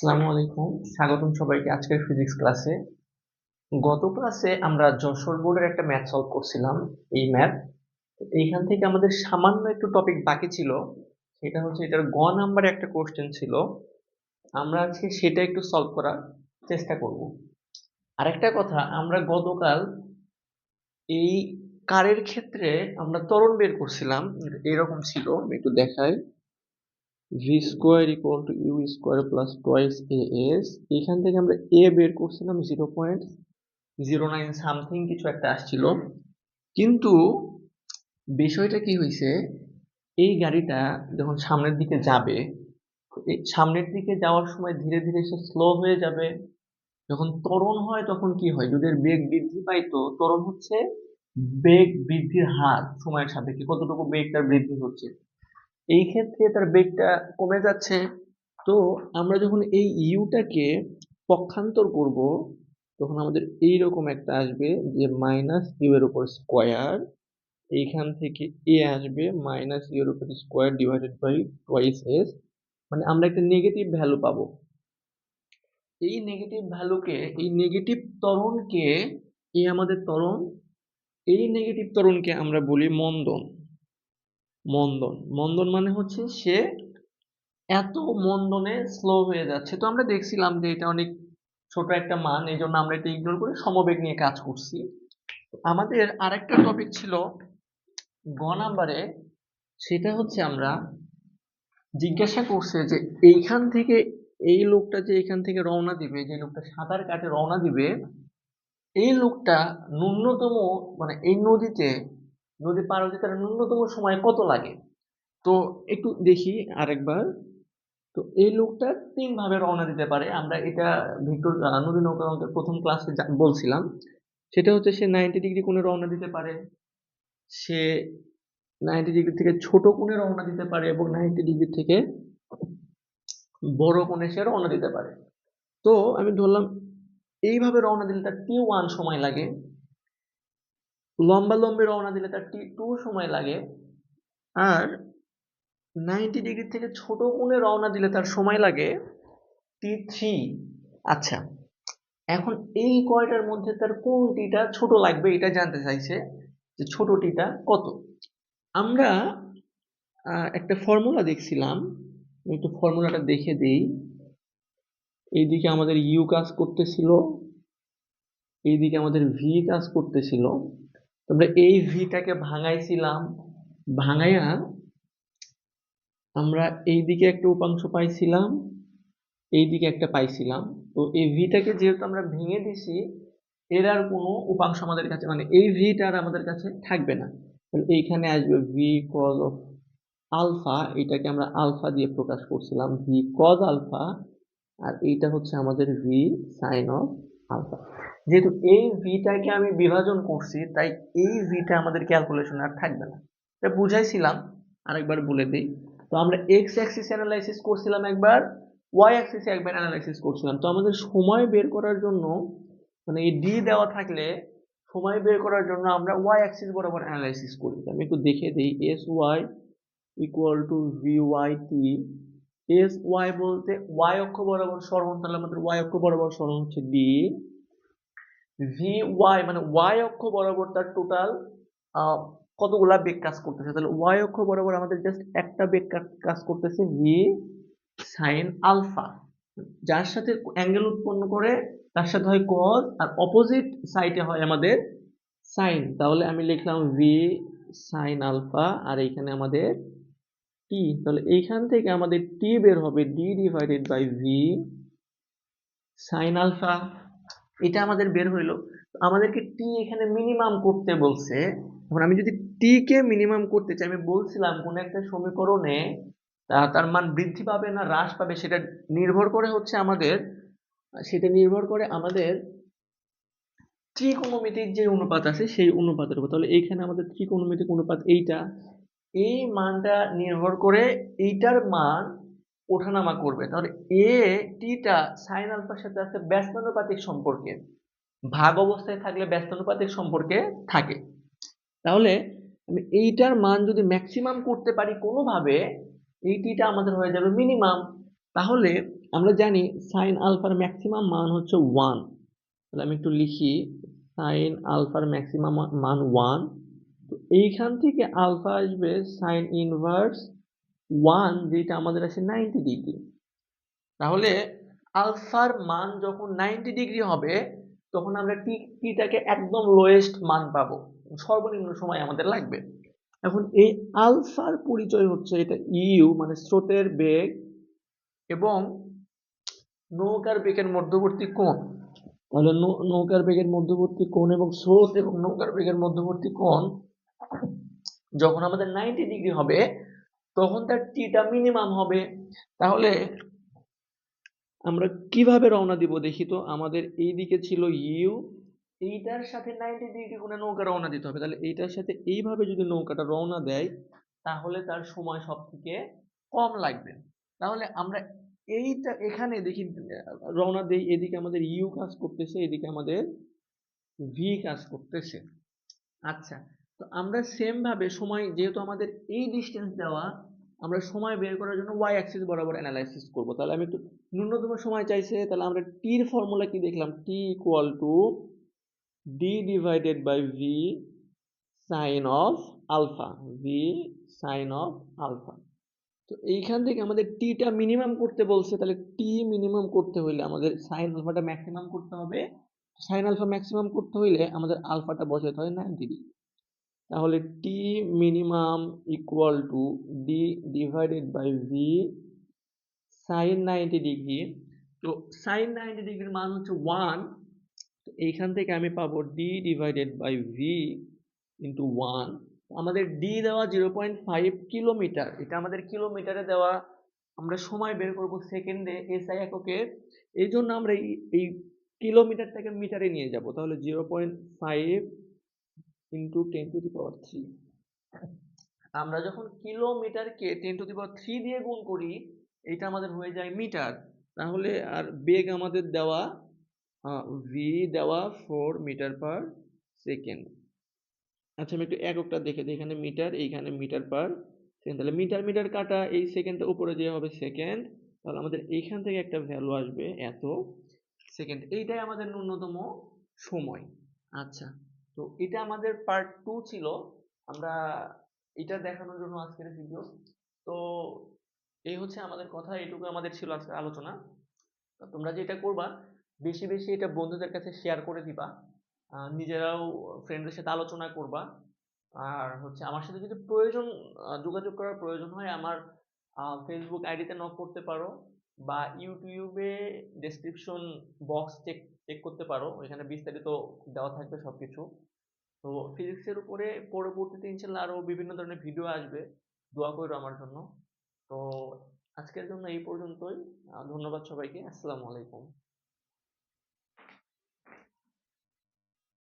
আসসালামু আলাইকুম। স্বাগতম সবাইকে আজকের ফিজিক্স ক্লাসে গত ক্লাসে আমরা যশোর বোর্ডের একটা ম্যাথ সলভ করছিলাম, এই ম্যাথ এইখান থেকে আমাদের সামান্য একটু টপিক বাকি ছিল, সেটা হচ্ছে এটার গ নাম্বারে একটা কোশ্চেন ছিল। আমরা আজকে সেটা একটু সলভ করার চেষ্টা করব। আরেকটা কথা, আমরা গতকাল এই কারের ক্ষেত্রে আমরা ত্বরণ বের করছিলাম, এরকম ছিল, একটু দেখাই। V square equal to U square plus twice A S এখান থেকে আমরা এ বের করছিলাম zero point zero nine something কিছু একটা আসছিল। কিন্তু বিষয়টা কি হয়েছে এই গাড়িটা যখন সামনের দিকে যাবে সামনের দিকে যাওয়ার সময় ধীরে ধীরে সে স্লো হয়ে যাবে। যখন ত্বরণ হয় তখন কি হয় যদি বেগ বৃদ্ধি পায় তো, ত্বরণ হচ্ছে বেগ বৃদ্ধির হার সময়ের সাপেক্ষে, কতটুকু বেগ তার বৃদ্ধি হচ্ছে। এই ক্ষেত্রে তার বেগটা কমে যাচ্ছে। তো আমরা যখন এই ইউটাকে পক্ষান্তর করব, তখন আমাদের এই রকম একটা আসবে যে মাইনাস ইউ এর উপর স্কোয়ার এইখান থেকে এ আসবে মাইনাস ইউ এর উপর square divided by twice S মানে আমরা একটা নেগেটিভ ভ্যালু পাবো। এই নেগেটিভ ভ্যালুকে এই নেগেটিভ ত্বরণকে এ আমাদের ত্বরণ, এই নেগেটিভ ত্বরণকে আমরা বলি মন্দন। মন্দন। মন্দন মানে হচ্ছে সে এত মন্দনে স্লো হয়ে যাচ্ছে। তো আমরা দেখছিলাম যে এটা অনেক ছোট একটা মান এই জন্য আমরা এটা ইগনোর করে সমবেগ নিয়ে কাজ করছি। আমাদের আরেকটা টপিক ছিল গ নাম্বারে, সেটা হচ্ছে আমরা জিজ্ঞাসা করছে যে এইখান থেকে এই লোকটা যে এখান থেকে রওনা দিবে, যে লোকটা সাঁতার কাটে রওনা দিবে, এই লোকটা ন্যূনতম মানে এই নদীতে নদী পার হতে তার ন্যূনতম সময় কত লাগে? তো একটু দেখি আরেকবার। তো এই লোকটা তিন ভাবে রওনা দিতে পারে। আমরা এটা ভিক্টর নদী নৌকা প্রথম ক্লাসে বলছিলাম। সেটা হচ্ছে সে নাইনটি ডিগ্রি কোণে রওনা দিতে পারে। সে নাইনটি ডিগ্রি থেকে ছোট কোণে রওনা দিতে পারে এবং নাইনটি ডিগ্রি থেকে বড় কোণে সে রওনা দিতে পারে। তো আমি ধরলাম, এইভাবে রওনা দিলে তার টি ওয়ান সময় লাগে। লম্বা লম্বি রওনা দিলে তার টি টু সময় লাগে। আর নাইনটি ডিগ্রি থেকে ছোট কোণে রওনা দিলে তার সময় লাগে টি থ্রি আচ্ছা এখন এই কয়টার মধ্যে তার কোন টিটা ছোট লাগবে এটা জানতে চাইছে যে ছোট টিটা কত? আমরা একটা ফর্মুলা দেখছিলাম। একটু ফর্মুলাটা দেখে দিই। এইদিকে আমাদের ইউ কাজ করতেছিল। এইদিকে আমাদের ভি কাজ করতেছিল। আমরা এই ভিটাকে ভাঙাইছিলাম, ভাঙাইয়া আমরা এই দিকে একটা উপাংশ পাইছিলাম এই দিকে একটা পাইছিলাম। তো এই ভিটাকে যেহেতু আমরা ভেঙে দিছি, এর আর কোনো উপাংশ আমাদের কাছে মানে এই ভিটা আর আমাদের কাছে থাকবে না। এইখানে আসবে ভি কজ অফ আলফা এটাকে আমরা আলফা দিয়ে প্রকাশ করছিলাম। ভি কজ আলফা আর এইটা হচ্ছে আমাদের ভি সাইন অফ আলফা। যেহেতু এই ভিটাকে আমি বিভাজন করছি, তাই এই ভিটা আমাদের ক্যালকুলেশন আর থাকবে না। এটা বুঝাইছিলাম, আরেকবার বলে দিই। তো আমরা এক্স অ্যাক্সিস অ্যানালাইসিস করছিলাম একবার ওয়াই অ্যাক্সিসে একবার অ্যানালাইসিস করছিলাম। তো আমাদের সময় বের করার জন্য মানে এই ডি দেওয়া থাকলে, সময় বের করার জন্য আমরা ওয়াই অ্যাক্সিস বরাবর অ্যানালাইসিস করি। আমি একটু দেখে দিই S Y equal to V Y T S Y বলতে ওয়াই অক্ষ বরাবর সরণ, তাহলে আমাদের ওয়াই অক্ষ বরাবর সরণ হচ্ছে ডি ভি ওয়াই মানে ওয়াই অক্ষ বরাবর তার টোটাল কতগুলা বেগ কাজ করতেছে? তাহলে ওয়াই অক্ষ বরাবর আমাদের জাস্ট একটা বেগ কাজ করতেছে ভি সাইন আলফা যার সাথে অ্যাঙ্গেল উৎপন্ন করে, তার সাথে হয় কজ আর অপোজিট সাইডে হয় আমাদের সাইন তাহলে আমি লিখলাম ভি সাইন আলফা আর এইখানে আমাদের টি তাহলে এইখান থেকে আমাদের টি বের হবে D divided by V sine alpha এটা আমাদের বের হইল। আমাদেরকে টি এখানে মিনিমাম করতে বলছে। এখন আমি যদি টি কে মিনিমাম করতে চাই, আমি বলছিলাম কোন একটা সমীকরণে তার মান বৃদ্ধি পাবে না, হ্রাস পাবে, সেটা নির্ভর করে হচ্ছে আমাদের, সেটা নির্ভর করে আমাদের ত্রিকোণমিতিক যে অনুপাত আছে, সেই অনুপাতের উপর। তাহলে এইখানে আমাদের ত্রিকোণমিতিক অনুপাত এইটা। এই মানটা নির্ভর করে এইটার মান ওঠানামা করবে। তাহলে এ টিটা সাইন আলফার সাথে আছে ব্যস্তানুপাতিক সম্পর্কে। ভাগ অবস্থায় থাকলে ব্যস্তানুপাতিক সম্পর্কে থাকে। তাহলে আমি এইটার মান যদি ম্যাক্সিমাম করতে পারি কোনোভাবে, এই টিটা আমাদের হয়ে যাবে মিনিমাম তাহলে আমরা জানি সাইন আলফার ম্যাক্সিমাম মান হচ্ছে ওয়ান তাহলে আমি একটু লিখি সাইন আলফার ম্যাক্সিমাম মান ওয়ান তো এইখান থেকে আলফা আসবে সাইন ইনভার্স ওয়ান যেটা আমাদের আছে নাইনটি ডিগ্রি তাহলে আলফার মান যখন নাইনটি ডিগ্রি হবে, তখন আমরা টি টিটাকে একদম লোয়েস্ট মান পাবো? সর্বনিম্ন সময় আমাদের লাগবে। এখন এই আলফার পরিচয় হচ্ছে এটা ইউ মানে স্রোতের বেগ এবং নৌকার বেগের মধ্যবর্তী কোণ। তাহলে নৌকার বেগের মধ্যবর্তী কোণ এবং স্রোত এবং নৌকার বেগের মধ্যবর্তী কোণ যখন আমাদের নাইনটি ডিগ্রি হবে, তখন তার টিটা মিনিমাম হবে। তাহলে আমরা কীভাবে রওনা দিব দেখি তো? আমাদের এই দিকে ছিল ইউ এইটার সাথে নাইনটি ডিগ্রি কোণে নৌকা রওনা দিতে হবে। তাহলে এইটার সাথে এইভাবে যদি নৌকাটা রওনা দেয়, তাহলে তার সময় সব থেকে কম লাগবে। তাহলে আমরা এইটা এখানে দেখি, রওনা দেই, এদিকে আমাদের ইউ কাজ করতেছে, এদিকে আমাদের ভি কাজ করতেছে। আচ্ছা তো আমরা সেম ভাবে সময়, যেহেতু আমাদের এই ডিস্টেন্স দেওয়া, আমরা সময় বের করার জন্য ওয়াই অ্যাক্সিস বরাবর অ্যানালাইসিস করব। তাহলে আমি একটু ন্যূনতম সময় চাইছে, তাহলে আমরা টির ফর্মুলা কি দেখলাম? T equal to D divided by V sine of alpha V sine of alpha তো এইখান থেকে আমাদের টিটা মিনিমাম করতে বলছে, তাহলে টি মিনিমাম করতে হইলে আমাদের সাইন আলফাটা ম্যাক্সিমাম করতে হবে। সাইন আলফা ম্যাক্সিমাম করতে হইলে আমাদের আলফাটা বসাতে হয় নাইনটি ডিগ্রি তাহলে T minimum equal to D divided by V sine ninety degree তো সাইন নাইনটি ডিগ্রির মান হচ্ছে ওয়ান তো এইখান থেকে আমি পাবো D divided by V into one আমাদের ডি দেওয়া জিরো পয়েন্ট ফাইভ কিলোমিটার এটা আমাদের কিলোমিটারে দেওয়া আমরা সময় বের করব সেকেন্ডে এসআই এককে, এই জন্য আমরা এই কিলোমিটারটাকে মিটারে নিয়ে যাব। তাহলে zero point five into ten to the power three আমরা যখন কিলোমিটারকে ten to the power three দিয়ে গুণ করি, এটা আমাদের হয়ে যায় মিটার তাহলে আর বেগ আমাদের দেওয়া ভি দেওয়া ফোর মিটার পার সেকেন্ড আচ্ছা আমি একটু এককটা দেখে দিই, এখানে মিটার এইখানে মিটার পার সেকেন্ড তাহলে মিটার মিটার কাটা, এই সেকেন্ডটা উপরে যে হবে সেকেন্ড তাহলে আমাদের এইখান থেকে একটা ভ্যালু আসবে এত সেকেন্ড এইটাই আমাদের ন্যূনতম সময়। আচ্ছা। তো এটা আমাদের পার্ট টু ছিল। আমরা এটা দেখানোর জন্য আজকের ভিডিও তো এই হচ্ছে আমাদের কথা, এটুকু আমাদের ছিল আজকের আলোচনা। তোমরা যেটা করবা, বেশি বেশি এটা বন্ধুদের কাছে শেয়ার করে দিবা। নিজেরাও ফ্রেন্ডদের সাথে আলোচনা করবা। আর হচ্ছে আমার সাথে যদি প্রয়োজন যোগাযোগ করার প্রয়োজন হয়, আমার ফেসবুক আইডিতে নক করতে পারো। বা ইউটিউবে ডেসক্রিপশন বক্স চেক চেক করতে পারো। ওইখানে বিস্তারিত দেওয়া থাকবে সব কিছু তো ফিজিক্সের উপরে পরবর্তীতে ইনশাল্লাহ আরও বিভিন্ন ধরনের ভিডিও আসবে। দোয়া করো আমার জন্য। তো আজকের জন্য এই পর্যন্তই। ধন্যবাদ সবাইকে। আসসালামু আলাইকুম।